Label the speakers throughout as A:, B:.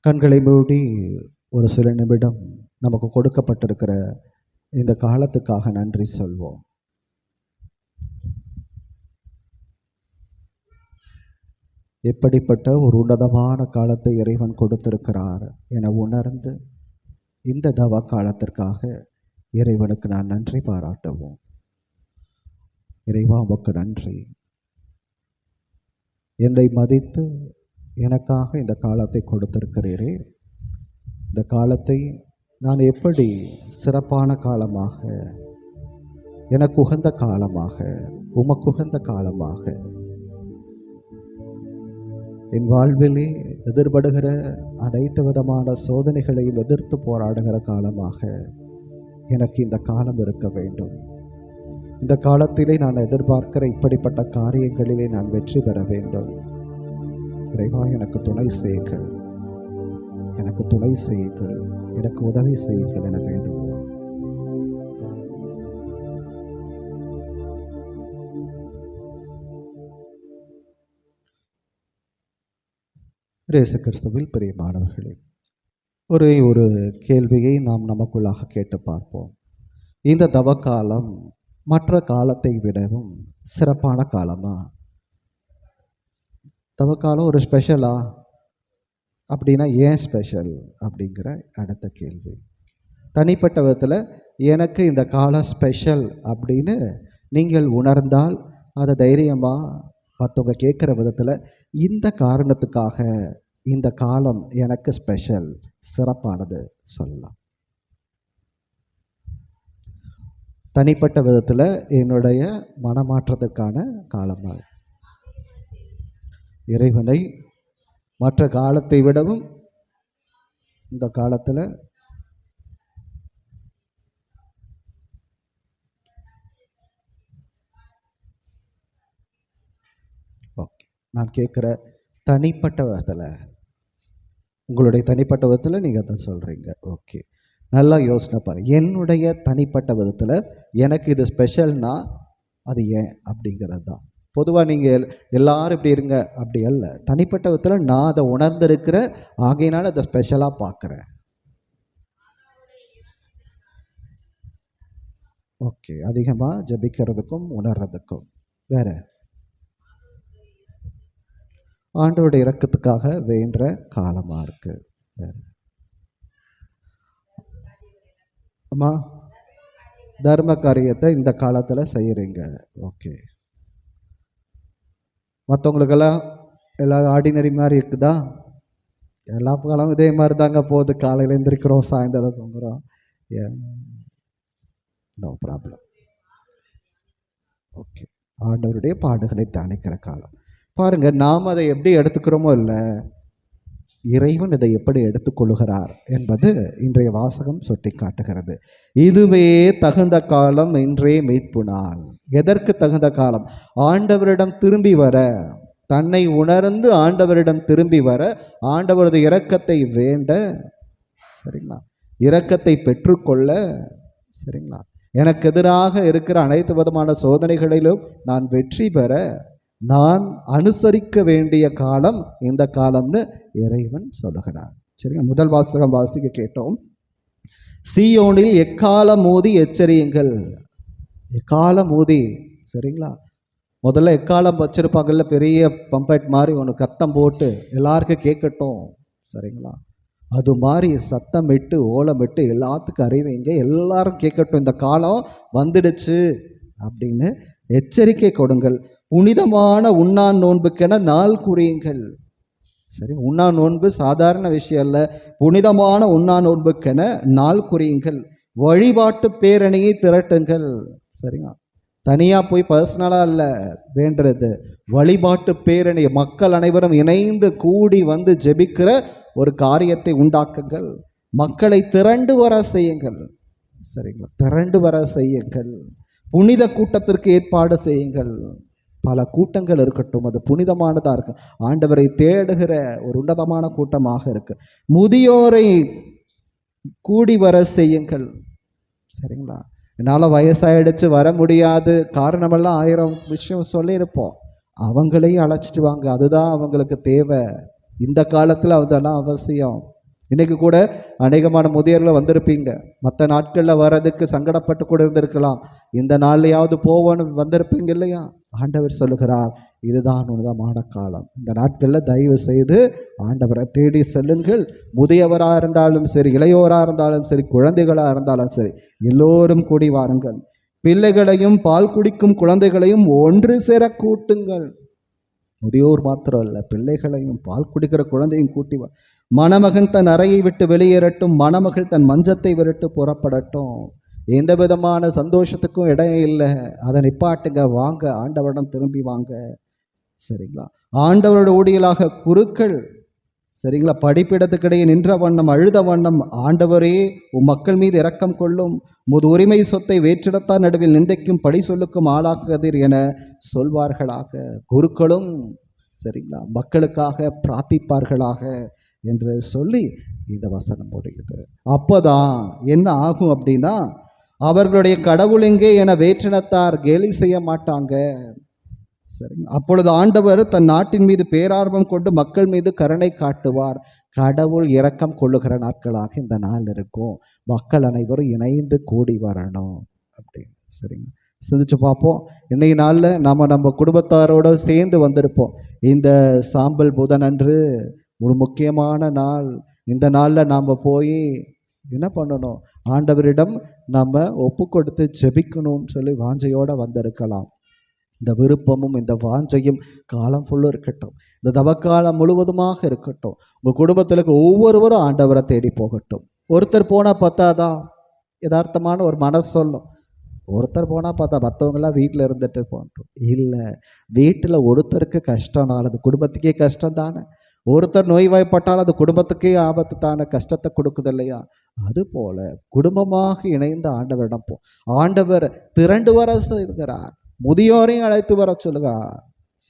A: கண்களை மூடி ஒரு சில நிமிடம் நமக்கு கொடுக்கப்பட்டிருக்கிற இந்த காலத்துக்காக நன்றி சொல்வோம். எப்படிப்பட்ட ஒரு உன்னதமான காலத்தை இறைவன் கொடுத்திருக்கிறார் என உணர்ந்து இந்த தவ காலத்திற்காக இறைவனுக்கு நான் நன்றி பாராட்டுவோம். இறைவா உமக்கு நன்றி. என்னை மதித்து எனக்காக இந்த காலத்தை கொடுத்திருக்கிறீரே. இந்த காலத்தை நான் எப்படி சிறப்பான காலமாக எனக்கு உகந்த காலமாக உமக்குகந்த காலமாக என் வாழ்விலே எதிர்படுகிற அனைத்து விதமான சோதனைகளையும் எதிர்த்து போராடுகிற காலமாக எனக்கு இந்த காலம் இருக்க வேண்டும். இந்த காலத்திலே நான் எதிர்பார்க்கிற இப்படிப்பட்ட காரியங்களிலே நான் வெற்றி பெற வேண்டும். இறைவா எனக்கு துணை செய்யுங்கள். எனக்கு துணை செய்யுங்கள். எனக்கு உதவி செய்யுங்கள் என வேண்டும். ரேசு கிறிஸ்துவில் பிரியமானவர்களே ஒரே ஒரு கேள்வியை நாம் நமக்குள்ளாக கேட்டு பார்ப்போம். இந்த தவக்காலம் மற்ற காலத்தை விடவும் சிறப்பான காலமா? தவக்காலம் ஒரு ஸ்பெஷலா அப்படின்னா ஏன் ஸ்பெஷல் அப்படிங்கிற அடுத்த கேள்வி. தனிப்பட்ட விதத்தில் எனக்கு இந்த காலம் ஸ்பெஷல் அப்படின்னு நீங்கள் உணர்ந்தால் அதை தைரியமாக மற்றவங்க கேட்குற விதத்தில் இந்த காரணத்துக்காக இந்த காலம் எனக்கு ஸ்பெஷல் சிறப்பானது சொல்லலாம். தனிப்பட்ட விதத்தில் என்னுடைய மனமாற்றத்திற்கான காலமாக இறைவனை மற்ற காலத்தை விடவும் இந்த காலத்தில் ஓகே. நான் கேட்குற தனிப்பட்ட விதத்தில் உங்களுடைய தனிப்பட்ட விதத்தில் நீங்கள் தான் சொல்கிறீங்க ஓகே. நல்லா யோசனை பாருங்க என்னுடைய தனிப்பட்ட விதத்தில் எனக்கு இது ஸ்பெஷல்னா அது ஏன் அப்படிங்கிறது தான் பொதுவாக நீங்கள் எல்லாரும் இப்படி இருங்க. அப்படி அல்ல. தனிப்பட்ட விதத்தில் நான் அதை உணர்ந்திருக்கிற ஆகையினால் அதை ஸ்பெஷலாக பார்க்குறேன். ஓகே. அதிகமாக ஜபிக்கிறதுக்கும் உணர்றதுக்கும். வேற? ஆண்டோடைய இறக்கத்துக்காக வேண்ட காலமாக இருக்கு. வேறு? அம்மா தர்ம காரியத்தை இந்த காலத்தில் செய்கிறீங்க ஓகே. மற்றவங்களுக்கெல்லாம் எல்லாம் ஆர்டினரி மாதிரி இருக்குதா? எல்லா காலமும் இதே மாதிரி தாங்க போகுது. காலையில் எழுந்திரிக்கிறோம் சாயந்தரம் தூங்குறோம். நோ ப்ராப்ளம் ஓகே ஆண்டவருடைய பாடுகளை தானிக்கிற காலம். பாருங்கள் நாம் அதை எப்படி எடுத்துக்கிறோமோ இல்லை இறைவன் இதை எப்படி எடுத்துக்கொள்கிறார் என்பது இன்றைய வாசகம் சுட்டி காட்டுகிறது இதுவே தகுந்த காலம் இன்றே மீட்பு நாள் எதற்கு தகுந்த காலம்? ஆண்டவரிடம் திரும்பி வர. தன்னை உணர்ந்து ஆண்டவரிடம் திரும்பி வர ஆண்டவரது இரக்கத்தை வேண்ட சரிங்களா? இரக்கத்தை பெற்றுக்கொள்ள சரிங்களா? எனக்கு எதிராக இருக்கிற அனைத்து விதமான சோதனைகளிலும் நான் வெற்றி பெற நான் அனுசரிக்க வேண்டிய காலம் இந்த காலம்னு இறைவன் சொல்லுகிறார். சரிங்க முதல் வாசகம் வாசிக்க கேட்டோம். சீயோனில் எக்காலம் மோதி எச்சரியுங்கள்? எக்காலம் மோதி சரிங்களா? முதல்ல எக்காலம் வச்சிருப்பாங்கல்ல பெரிய பம்பெட் மாதிரி ஒன்று கத்தம் போட்டு எல்லாருக்கும் கேட்கட்டும் சரிங்களா? அது மாதிரி சத்தமிட்டு ஓலமிட்டு எல்லாத்துக்கும் அறிவிங்க எல்லாரும் கேட்கட்டும் இந்த காலம் வந்துடுச்சு அப்படின்னு எச்சரிக்கை கொடுங்கள். புனிதமான உண்ணான் நோன்புக்கென நாள் குறியுங்கள். சரி உண்ணா நோன்பு சாதாரண விஷயம் அல்ல. புனிதமான உண்ணா நோன்புக்கென நாள் குறியுங்கள். வழிபாட்டு பேரணியை திரட்டுங்கள். சரிங்களா தனியாக போய் பர்சனலாக அல்ல வேண்டுறது. வழிபாட்டு பேரணி மக்கள் அனைவரும் இணைந்து கூடி வந்து ஜெபிக்கிற ஒரு காரியத்தை உண்டாக்குங்கள். மக்களை திரண்டு வர செய்யுங்கள். சரிங்களா? திரண்டு வர செய்யுங்கள். புனித கூட்டத்திற்கு ஏற்பாடு செய்யுங்கள். பல கூட்டங்கள் இருக்கட்டும் அது புனிதமானதாக இருக்கு. ஆண்டவரை தேடுகிற ஒரு உன்னதமான கூட்டமாக இருக்கு. முதியோரை கூடி வர செய்யுங்கள். சரிங்களா? என்னால் வயசாயிடுச்சு வர முடியாது. காரணமெல்லாம் ஆயிரம் விஷயம் சொல்லியிருப்போம். அவங்களையும் அழைச்சிட்டு வாங்க. அதுதான் அவங்களுக்கு தேவை. இந்த காலத்தில் அதெல்லாம் அவசியம். இன்றைக்கி கூட அநேகமான முதியர்கள் வந்திருப்பீங்க. மற்ற நாட்களில் வர்றதுக்கு சங்கடப்பட்டு கூட இருந்திருக்கலாம் இந்த நாள்லையாவது போவோன்னு வந்திருப்பீங்க இல்லையா? ஆண்டவர் சொல்லுகிறார் இதுதான் உன்னதமான காலம். இந்த நாட்களில் தயவு செய்து ஆண்டவரை தேடி செல்லுங்கள். முதியவராக இருந்தாலும் சரி இளையோராக இருந்தாலும் சரி குழந்தைகளாக இருந்தாலும் சரி எல்லோரும் கூடி வாருங்கள். பிள்ளைகளையும் பால் குடிக்கும் குழந்தைகளையும் ஒன்று சேர கூட்டுங்கள். முதியோர் மாத்திரம் அல்ல பிள்ளைகளையும் பால் குடிக்கிற குழந்தையும் கூட்டி வா மணமகன் தன் அறையை விட்டு வெளியேறட்டும் மணமகள் தன் மஞ்சத்தை விரட்டு புறப்படட்டும். எந்த விதமான சந்தோஷத்துக்கும் இடம் இல்லை. அதை நிப்பாட்டுங்க வாங்க ஆண்டவரிடம் திரும்பி வாங்க. சரிங்களா? ஆண்டவரோட ஊழியலாக குருக்கள் சரிங்களா? படிப்பிடத்துக்கிடையே நின்ற வண்ணம் அழுத வண்ணம் ஆண்டவரே உம் மக்கள் மீது இரக்கம் கொள்ளும் முது உரிமை சொத்தை வேற்றிடத்தார் நடுவில் நிந்தைக்கும் படி சொல்லுக்கும் ஆளாக்குதீர் என சொல்வார்களாக குருக்களும் சரிங்களா? மக்களுக்காக பிரார்த்திப்பார்களாக. என்று சொல்லி இந்த வசனம் முடியுது அப்போதான் என்ன ஆகும் அப்படின்னா அவர்களுடைய கடவுள் எங்கே என வேற்றினத்தார் கேலி செய்ய மாட்டாங்க. சரிங்க. அப்பொழுது ஆண்டவர் தன் நாட்டின் மீது பேரார்வம் கொண்டு மக்கள் மீது கருணை காட்டுவார். கடவுள் இரக்கம் கொள்ளுகிற நாட்களாக இந்த நாள் இருக்கும். மக்கள் அனைவரும் இணைந்து கூடி வரணும் அப்படின்னு. சரிங்க. சிந்திச்சு பார்ப்போம். இன்னைக்கு நாளில் நம்ம நம்ம குடும்பத்தாரோட சேர்ந்து வந்திருப்போம். இந்த சாம்பல் புதன் அன்று ஒரு முக்கியமான நாள். இந்த நாளில் நாம் போய் என்ன பண்ணணும்? ஆண்டவரிடம் நம்ம ஒப்பு கொடுத்து ஜெபிக்கணும்னு சொல்லி வாஞ்சையோடு வந்திருக்கலாம். இந்த விருப்பமும் இந்த வாஞ்சையும் காலம் ஃபுல்லும் இருக்கட்டும். இந்த தவக்காலம் முழுவதுமாக இருக்கட்டும். உங்கள் குடும்பத்தில் ஒவ்வொருவரும் ஆண்டவரை தேடி போகட்டும். ஒருத்தர் போனால் பத்தாதா? யதார்த்தமான ஒரு மனசு சொல்லும். ஒருத்தர் போனால் பார்த்தா மற்றவங்களாம் வீட்டில் இருந்துட்டு போகட்டும். இல்லை வீட்டில் ஒருத்தருக்கு கஷ்டம்னால அது குடும்பத்துக்கே கஷ்டம் தானே ஒருத்தர் நோய்வாய்ப்பட்டால் அது குடும்பத்துக்கே ஆபத்துத்தான கஷ்டத்தை கொடுக்குது இல்லையா அதுபோல குடும்பமாக இணைந்த ஆண்டவரிடம் போ. ஆண்டவர் திரண்டு வர இருக்கிறார் முதியோரையும் அழைத்து வர சொல்லுங்க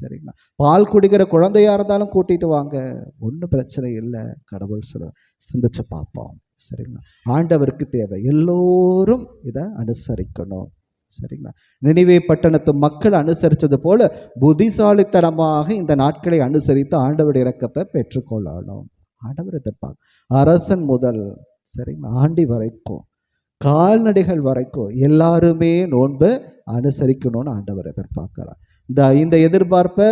A: சரிங்களா? பால் குடிக்கிற குழந்தையா இருந்தாலும் கூட்டிட்டு வாங்க. ஒன்றும் பிரச்சனை இல்லை கடவுள் சொல்ல சிந்திச்சு பார்ப்போம். சரிங்களா? ஆண்டவருக்கு தேவை. எல்லோரும் இதை அனுசரிக்கணும். சரிங்களா? நினைவே பட்டணத்து மக்கள் அனுசரித்தது போல புத்திசாலித்தனமாக இந்த நாட்களை அனுசரித்து ஆண்டவர் இறக்கத்தை பெற்றுக்கொள்ளணும். ஆண்டவர் எதிர்ப்பாங்க அரசன் முதல் சரிங்களா? ஆண்டி வரைக்கும் கால்நடைகள் வரைக்கும் எல்லாருமே நோன்பு அனுசரிக்கணும்னு ஆண்டவர் எதிர்பார்க்கிறார். இந்த இந்த எதிர்பார்ப்பை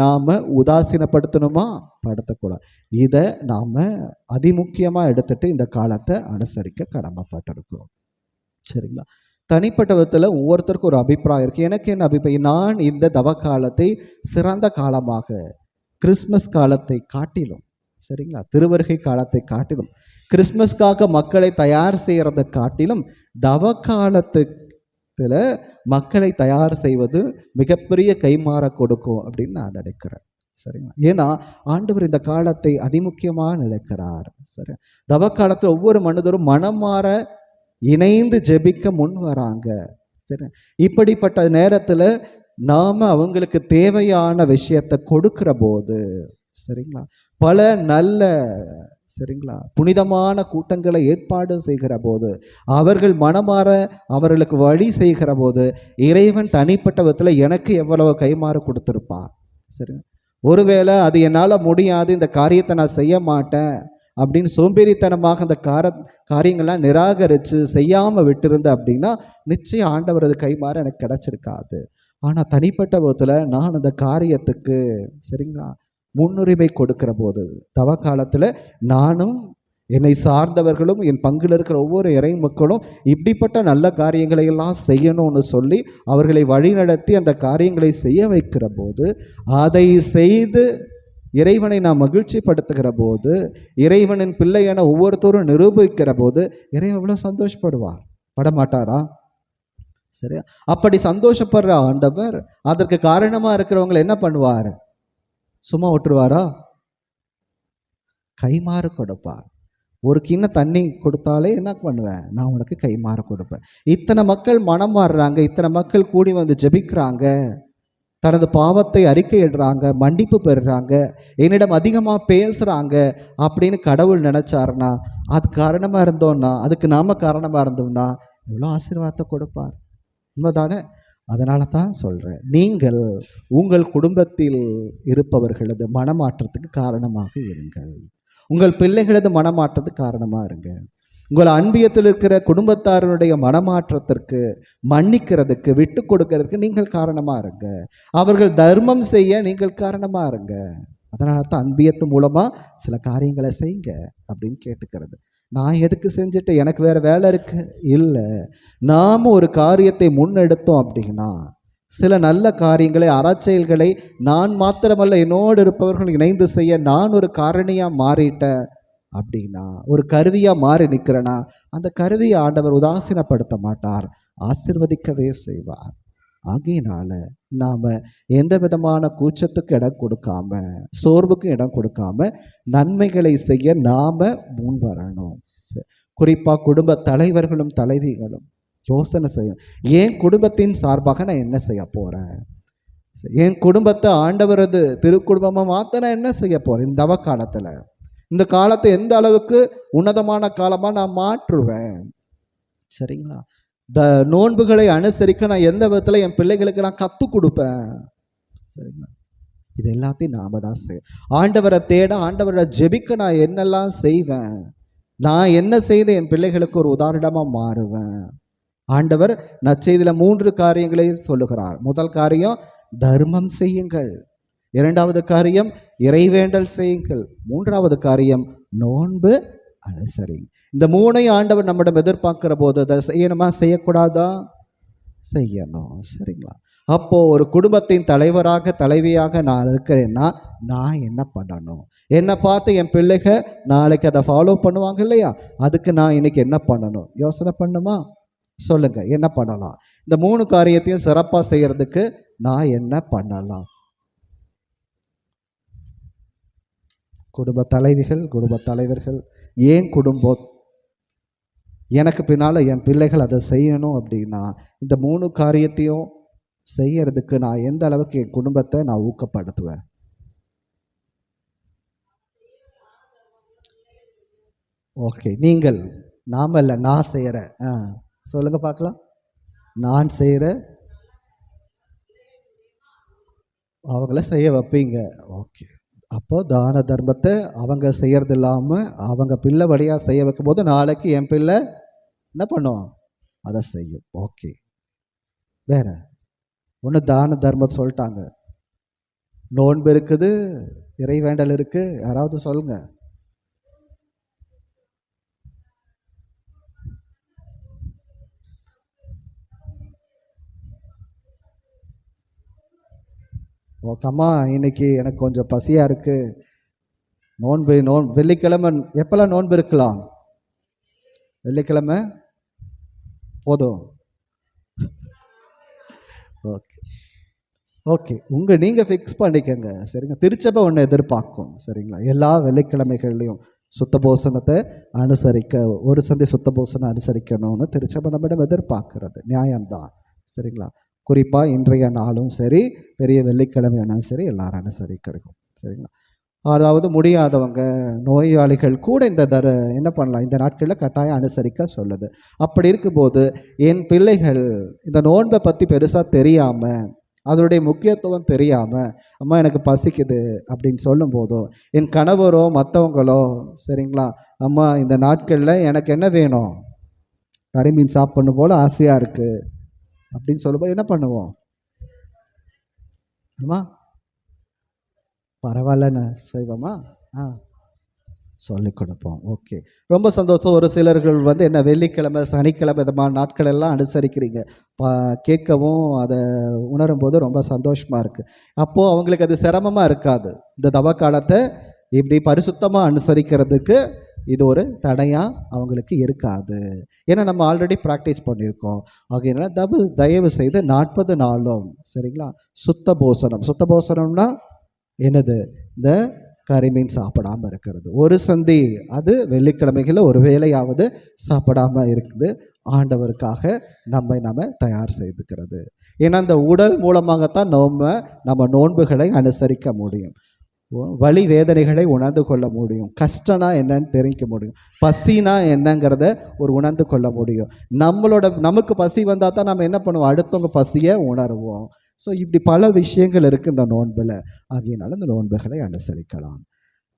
A: நாம் உதாசீனப்படுத்தணுமா? படுத்தக்கூடாது. இதை நாம் அதிமுக்கியமாக எடுத்துட்டு இந்த காலத்தை அனுசரிக்க கடமைப்பட்டிருக்கிறோம். சரிங்களா? தனிப்பட்ட விதத்தில் ஒவ்வொருத்தருக்கும் ஒரு அபிப்பிராயம் இருக்குது எனக்கு என்ன அபிப்பிராயம்? நான் இந்த தவ காலத்தை சிறந்த காலமாக கிறிஸ்மஸ் காலத்தை காட்டிலும் சரிங்களா? திருவருகை காலத்தை காட்டிலும் கிறிஸ்மஸ்க்காக மக்களை தயார் செய்கிறத காட்டிலும் தவ காலத்துல மக்களை தயார் செய்வது மிகப்பெரிய கைமாற கொடுக்கும் அப்படின்னு நான் நினைக்கிறேன். சரிங்களா? ஏன்னா ஆண்டவர் இந்த காலத்தை அதிமுக்கியமாக நினைக்கிறார். சரி. தவ காலத்தில் ஒவ்வொரு மனிதரும் மனம் மாற இணைந்து ஜெபிக்க முன் வராங்க. சரி. இப்படிப்பட்ட நேரத்தில் நாம் அவங்களுக்கு தேவையான விஷயத்தை கொடுக்கிற போது சரிங்களா? பல நல்ல சரிங்களா? புனிதமான கூட்டங்களை ஏற்பாடு செய்கிற போது அவர்கள் மனமாற அவர்களுக்கு வழி செய்கிற போது இறைவன் தனிப்பட்ட விதத்தில் எனக்கு எவ்வளவு கைமாறு கொடுத்துருப்பா சரி. ஒருவேளை அது என்னால் முடியாது இந்த காரியத்தை நான் செய்ய மாட்டேன் அப்படின்னு சோம்பேறித்தனமாக அந்த கார காரியங்கள்லாம் நிராகரித்து செய்யாமல் விட்டுருந்த அப்படின்னா நிச்சயம் ஆண்டவர் அது கைமாற எனக்கு கிடச்சிருக்காது. ஆனால் தனிப்பட்ட விதத்தில் நான் அந்த காரியத்துக்கு சரிங்களா முன்னுரிமை கொடுக்கிற போது தவ காலத்தில் நானும் என்னை சார்ந்தவர்களும் என் பங்கில் இருக்கிற ஒவ்வொரு இறை மக்களும் இப்படிப்பட்ட நல்ல காரியங்களை எல்லாம் செய்யணும்னு சொல்லி அவர்களை வழிநடத்தி அந்த காரியங்களை செய்ய வைக்கிற போது அதை செய்து இறைவனை நாம் மகிழ்ச்சிப்படுத்துகிற போது இறைவனின் பிள்ளை என ஒவ்வொருத்தரும் நிரூபிக்கிற போது இறைவன் எவ்வளோ சந்தோஷப்படுவார்? படமாட்டாரா? சரியா அப்படி சந்தோஷப்படுற ஆண்டவர் அதற்கு காரணமாக இருக்கிறவங்களை என்ன பண்ணுவார்? சும்மா விட்டுருவாரா? கைமாறு கொடுப்பார். ஒரு கிண்ண தண்ணி கொடுத்தாலே என்ன பண்ணுவேன்? நான் உனக்கு கைமாறு கொடுப்பேன். இத்தனை மக்கள் மனம் மாறுறாங்க இத்தனை மக்கள் கூடி வந்து ஜெபிக்கிறாங்க. தனது பாவத்தை அறிக்கையிடுறாங்க மன்னிப்பு பெறுறாங்க என்னிடம் அதிகமாக பேசுகிறாங்க அப்படின்னு கடவுள் நினச்சாருன்னா அது காரணமாக இருந்தோன்னா அதுக்கு நாம் காரணமாக இருந்தோம்னா எவ்வளோ ஆசீர்வாதத்தை கொடுப்பார். உண்மைதானே? அதனால தான் சொல்கிறேன் நீங்கள் உங்கள் குடும்பத்தில் இருப்பவர்களது மனமாற்றத்துக்கு காரணமாக இருங்கள். உங்கள் பிள்ளைகளது மனமாற்றத்துக்கு காரணமாக இருங்க. உங்கள் அன்பியத்தில் இருக்கிற குடும்பத்தாரனுடைய மனமாற்றத்திற்கு மன்னிக்கிறதுக்கு விட்டு கொடுக்கறதுக்கு நீங்கள் காரணமாக இருங்க. அவர்கள் தர்மம் செய்ய நீங்கள் காரணமாக இருங்க. அதனால தான் அன்பியத்து மூலமாக சில காரியங்களை செய்யுங்க அப்படின்னு கேட்டுக்கிறது. நான் எதுக்கு செஞ்சுட்டு எனக்கு வேறு வேலை இருக்கு. இல்லை. நாம் ஒரு காரியத்தை முன்னெடுத்தோம் அப்படின்னா சில நல்ல காரியங்களை அறச்செயல்களை நான் மாத்திரமல்ல என்னோடு இருப்பவர்கள் இணைந்து செய்ய நான் ஒரு காரணியாக மாறிட்டேன். அப்படின்னா ஒரு கருவியாக மாறி நிற்கிறேன்னா அந்த கருவியை ஆண்டவர் உதாசீனப்படுத்த மாட்டார் ஆசிர்வதிக்கவே செய்வார். ஆகையினால நாம் எந்த விதமான கூச்சத்துக்கு இடம் கொடுக்காம சோர்வுக்கு இடம் கொடுக்காம நன்மைகளை செய்ய நாம் முன் வரணும் குறிப்பாக குடும்ப தலைவர்களும் தலைவிகளும் யோசனை செய்யணும். என் குடும்பத்தின் சார்பாக நான் என்ன செய்ய போகிறேன் என் குடும்பத்தை ஆண்டவரது திருக்குடும்பமாக மாற்ற நான் என்ன செய்ய போகிறேன் இந்த காலத்தில் இந்த காலத்தை எந்த அளவுக்கு உன்னதமான காலமாக நான் மாற்றுவேன்? சரிங்களா? த நோன்புகளை அனுசரிக்க நான் எந்த விதத்தில் என் பிள்ளைகளுக்கு நான் கற்றுக் கொடுப்பேன்? சரிங்களா? இது எல்லாத்தையும் நாம தான் செய் ஆண்டவரை தேட ஆண்டவரை ஜெபிக்க நான் என்னெல்லாம் செய்வேன்? நான் என்ன செய்து என் பிள்ளைகளுக்கு ஒரு உதாரணமாக மாறுவேன்? ஆண்டவர் நச்செய்தியில் மூன்று காரியங்களை சொல்லுகிறார். முதல் காரியம் தர்மம் செய்யுங்கள். இரண்டாவது காரியம் இறைவேண்டல் செய்யுங்கள். மூன்றாவது காரியம் நோன்பு அனுசரி இந்த மூணை ஆண்டவர் நம்மிடம் எதிர்பார்க்கிற போது அதை செய்யணுமா? செய்யக்கூடாதா? செய்யணும். சரிங்களா? அப்போ ஒரு குடும்பத்தின் தலைவராக தலைவியாக நான் இருக்கிறேன்னா நான் என்ன பண்ணணும்? என்னை பார்த்து என் பிள்ளைக நாளைக்கு அதை ஃபாலோ பண்ணுவாங்க இல்லையா? அதுக்கு நான் இன்னைக்கு என்ன பண்ணணும்? யோசனை பண்ணுமா? சொல்லுங்க. என்ன பண்ணலாம்? இந்த மூணு காரியத்தையும் சிறப்பாக செய்யறதுக்கு நான் என்ன பண்ணலாம்? குடும்ப தலைவிகள் குடும்ப தலைவர்கள் ஏன் குடும்பம் எனக்கு பின்னால் என் பிள்ளைகள் அதை செய்யணும் அப்படின்னா இந்த மூணு காரியத்தையும் செய்யறதுக்கு நான் எந்த அளவுக்கு என் குடும்பத்தை நான் ஊக்கப்படுத்துவேன்? ஓகே நீங்கள் நாம இல்லை நான் செய்கிறேன் ஆ சொல்லுங்க பார்க்கலாம். நான் செய்கிற அவங்கள செய்ய வைப்பீங்க. ஓகே. அப்போது தான தர்மத்தை அவங்க செய்கிறது இல்லாமல் அவங்க பிள்ளை வழியாக செய்ய வைக்கும்போது நாளைக்கு என் பிள்ளை என்ன பண்ணும் அதை செய்யும். ஓகே. வேற? ஒன்று தான தர்மத்தை சொல்லிட்டாங்க. நோன்பு இருக்குது இறைவேண்டல் இருக்குது யாராவது சொல்லுங்கள் Oh, சொல்லுங்க ஓகேம்மா இன்னைக்கு எனக்கு கொஞ்சம் பசியாக இருக்குது நோன்பு நோன் வெள்ளிக்கிழமை எப்போல்லாம் நோன்பு இருக்கலாம்? வெள்ளிக்கிழமை? போதும். ஓகே ஓகே உங்கள் நீங்கள் ஃபிக்ஸ் பண்ணிக்கங்க. சரிங்க? திருச்சபை ஒன்று எதிர்பார்க்கும். சரிங்களா? எல்லா வெள்ளிக்கிழமைகள்லையும் சுத்தபோசனத்தை அனுசரிக்க ஒரு சந்தி சுத்தபோசனம் அனுசரிக்கணும்னு திருச்சபை நம்மிடம் எதிர்பார்க்கறது. நியாயம்தான். சரிங்களா? குறிப்பாக இன்றைய நாளும் சரி பெரிய வெள்ளிக்கிழமையானாலும் சரி எல்லாரும் அனுசரிக்கிறோம் சரிங்களா? அதாவது முடியாதவங்க நோயாளிகள் கூட இந்த தர என்ன பண்ணலாம்? இந்த நாட்களில் கட்டாயம் அனுசரிக்க சொல்லுது. அப்படி இருக்கும்போது என் பிள்ளைகள் இந்த நோன்பை பற்றி பெருசாக தெரியாமல் அதனுடைய முக்கியத்துவம் தெரியாமல் அம்மா எனக்கு பசிக்குது அப்படின்னு சொல்லும்போதோ என் கணவரோ மற்றவங்களோ சரிங்களா? அம்மா இந்த நாட்களில் எனக்கு என்ன வேணும்? கறிமீன் சாப்பிடணும் போல் ஆசையாக இருக்குது அப்படின்னு சொல்லும்போது என்ன பண்ணுவோம்? அம்மா பரவாயில்லன்னு செய்வோமா? ஆ சொல்லிக் கொடுப்போம். ஓகே. ரொம்ப சந்தோஷம். ஒரு சிலர்கள் வந்து என்ன வெள்ளிக்கிழமை சனிக்கிழமை இந்த நாட்கள் எல்லாம் அனுசரிக்கிறீங்க. பா கேட்கவும் அதை உணரும் போது ரொம்ப சந்தோஷமாக இருக்குது அப்போது அவங்களுக்கு அது சிரமமாக இருக்காது. இந்த தவ காலத்தை இப்படி பரிசுத்தமாக அனுசரிக்கிறதுக்கு இது ஒரு தடையாக அவங்களுக்கு இருக்காது. ஏன்னா நம்ம ஆல்ரெடி ப்ராக்டிஸ் பண்ணியிருக்கோம். ஆகையினால தபு தயவு செய்து நாற்பது நாளும் சரிங்களா? சுத்த போசனம். சுத்த போசனம்னா என்னது? இந்த கறிமீன் சாப்பிடாம இருக்கிறது. ஒரு சந்தி அது வெள்ளிக்கிழமைகளில் ஒரு வேளையாவது சாப்பிடாம இருக்குது. ஆண்டவருக்காக நம்மை நம்ம தயார் செய்துக்கிறது. ஏன்னா அந்த உடல் மூலமாகத்தான் நம்ம நம்ம நோன்புகளை அனுசரிக்க முடியும். வழி வேதனைகளை உணர்ந்து கொள்ள முடியும். கஷ்டம்னா என்னன்னு தெரிவிக்க முடியும். பசினா என்னங்கிறத ஒரு உணர்ந்து கொள்ள முடியும். நம்மளோட நமக்கு பசி வந்தால் தான் நம்ம என்ன பண்ணுவோம்? அடுத்தவங்க பசியை உணருவோம். ஸோ இப்படி பல விஷயங்கள் இருக்குது இந்த நோன்பில். அதனால இந்த நோன்புகளை அனுசரிக்கலாம்.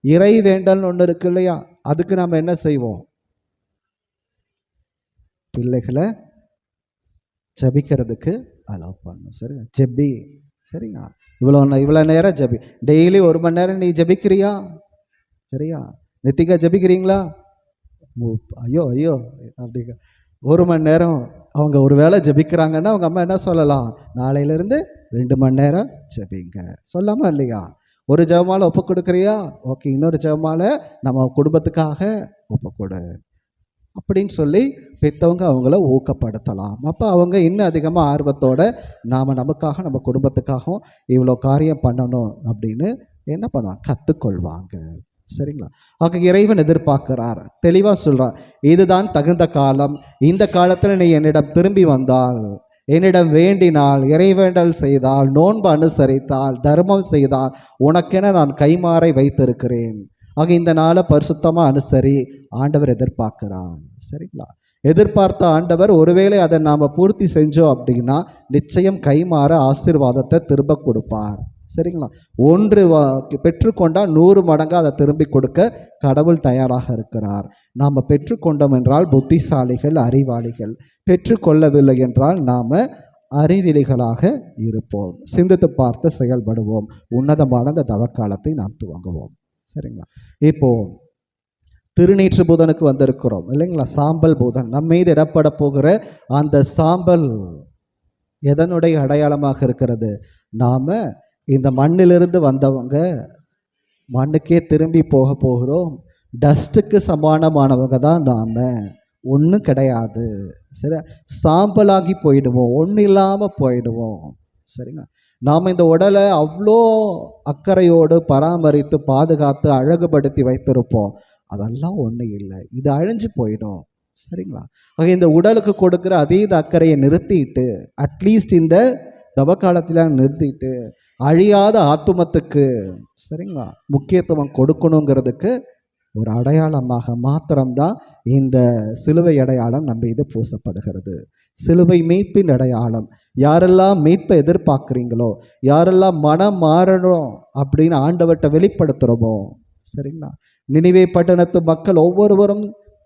A: இறை வேண்டல்னு ஒன்று இருக்கு இல்லையா? அதுக்கு நம்ம என்ன செய்வோம்? பிள்ளைகளை ஜபிக்கிறதுக்கு அலோவ் பண்ணணும் சரி ஜெபி. சரிங்க இவ்வளோ நே- இவ்வளோ நேரம் ஜெபி டெய்லி ஒரு மணி நேரம் நீ ஜெபிக்கிறியா? சரியா? நித்திகா ஜெபிக்கிறீங்களா? ஐயோ ஐயோ அப்படிங்க ஒரு மணி நேரம் அவங்க ஒரு வேளை ஜெபிக்கிறாங்கன்னா அவங்க அம்மா என்ன சொல்லலாம்? நாளையிலேருந்து ரெண்டு மணி நேரம் ஜெபிங்க. சொல்லாமா இல்லையா? ஒரு ஜபமால ஒப்பு கொடுக்குறியா? ஓகே இன்னொரு ஜெபமாலை நம்ம குடும்பத்துக்காக ஒப்பு கொடு. அப்படின்னு சொல்லி பெற்றவங்க அவங்கள ஊக்கப்படுத்தலாம். அப்போ அவங்க இன்னும் அதிகமாக ஆர்வத்தோட நாம் நமக்காக நம்ம குடும்பத்துக்காகவும் இவ்வளோ காரியம் பண்ணணும் அப்படின்னு என்ன பண்ணுவாங்க? கற்றுக்கொள்வாங்க சரிங்களா? ஆக இறைவன் எதிர்பார்க்கிறார். தெளிவாக சொல்கிறார் இதுதான் தகுந்த காலம். இந்த காலத்தில் நீ என்னிடம் திரும்பி வந்தால் என்னிடம் வேண்டினால் இறைவேண்டல் செய்தால் நோன்பு அனுசரித்தால் தர்மம் செய்தால் உனக்கென நான் கைமாறை வைத்திருக்கிறேன். ஆக இந்த நாளை பரிசுத்தமாக அனுசரி ஆண்டவர் எதிர்பார்க்கிறான். சரிங்களா? எதிர்பார்த்த ஆண்டவர் ஒருவேளை அதை நாம் பூர்த்தி செஞ்சோம் அப்படின்னா நிச்சயம் கைமாற ஆசீர்வாதத்தை திரும்ப கொடுப்பார். சரிங்களா? ஒன்று வா- பெற்றுக்கொண்டால் நூறு மடங்கு அதை திரும்பி கொடுக்க கடவுள் தயாராக இருக்கிறார். நாம் பெற்றுக்கொண்டோம் என்றால் புத்திசாலிகள் அறிவாளிகள். பெற்றுக்கொள்ளவில்லை என்றால் நாம் அறிவிலிகளாக இருப்போம். சிந்தித்து பார்த்து செயல்படுவோம். உன்னதமான அந்த தவக்காலத்தை நாம் துவங்குவோம். சரிங்களா? இப்போ திருநீற்று புதனுக்கு வந்திருக்கிறோம் இல்லைங்களா? சாம்பல் புதன். நம்ம மீது இடப்பட போகிற அந்த சாம்பல் எதனுடைய அடையாளமாக இருக்கிறது? நாம் இந்த மண்ணிலிருந்து வந்தவங்க மண்ணுக்கே திரும்பி போக போகிறோம். டஸ்ட்டுக்கு சமானமானவங்க தான் நாம். ஒன்றும் கிடையாது. சரி சாம்பலாகி போயிடுவோம். ஒன்றும் இல்லாமல் போயிடுவோம். சரிங்களா நாம் இந்த உடலை அவ்வளோ அக்கறையோடு பராமரித்து பாதுகாத்து அழகுபடுத்தி வைத்திருப்போம். அதெல்லாம் ஒன்றும் இல்லை. இது அழிஞ்சு போயிடும். சரிங்களா? ஆக இந்த உடலுக்கு கொடுக்குற அதீத அக்கறையை நிறுத்திட்டு அட்லீஸ்ட் இந்த தவக்காலத்தில் நிறுத்திட்டு அழியாத ஆத்துமத்துக்கு சரிங்களா? முக்கியத்துவம் கொடுக்கணுங்கிறதுக்கு ஒரு அடையாளமாக மாத்திரம்தான் இந்த சிலுவை அடையாளம் நம்ம இது பூசப்படுகிறது. சிலுவை மீட்பின் அடையாளம். யாரெல்லாம் மீட்பை எதிர்பார்க்குறீங்களோ யாரெல்லாம் மனம் மாறணும் அப்படின்னு ஆண்டவர்கிட்ட வெளிப்படுத்துகிறோமோ சரிங்களா? நினைவே பட்டணத்து மக்கள் ஒவ்வொருவரும்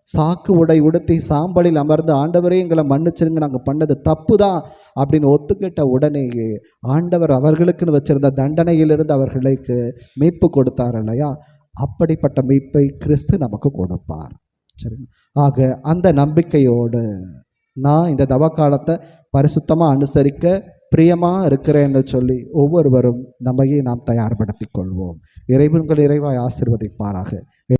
A: சாக்கு உடை உடுத்தி சாம்பலில் அமர்ந்து ஆண்டவரே எங்களை மன்னிச்சிருங்க நாங்கள் பண்ணது தப்பு தான் அப்படின்னு ஒத்துக்கிட்ட உடனேயே ஆண்டவர் அவர்களுக்குன்னு வச்சிருந்த தண்டனையிலிருந்து அவர்களுக்கு மீட்பு கொடுத்தார் இல்லையா? அப்படிப்பட்ட மீட்பை கிறிஸ்து நமக்கு கொடுப்பார். சரிங்க ஆக அந்த நம்பிக்கையோடு நான் இந்த தவக்காலத்தை பரிசுத்தமாக அனுசரிக்க பிரியமாக இருக்கிறேன்னு சொல்லி ஒவ்வொருவரும் நம்மையே நாம் தயார்படுத்திக் கொள்வோம். இறைவன்கள் இறைவாய் ஆசிர்வதிப்பாராக.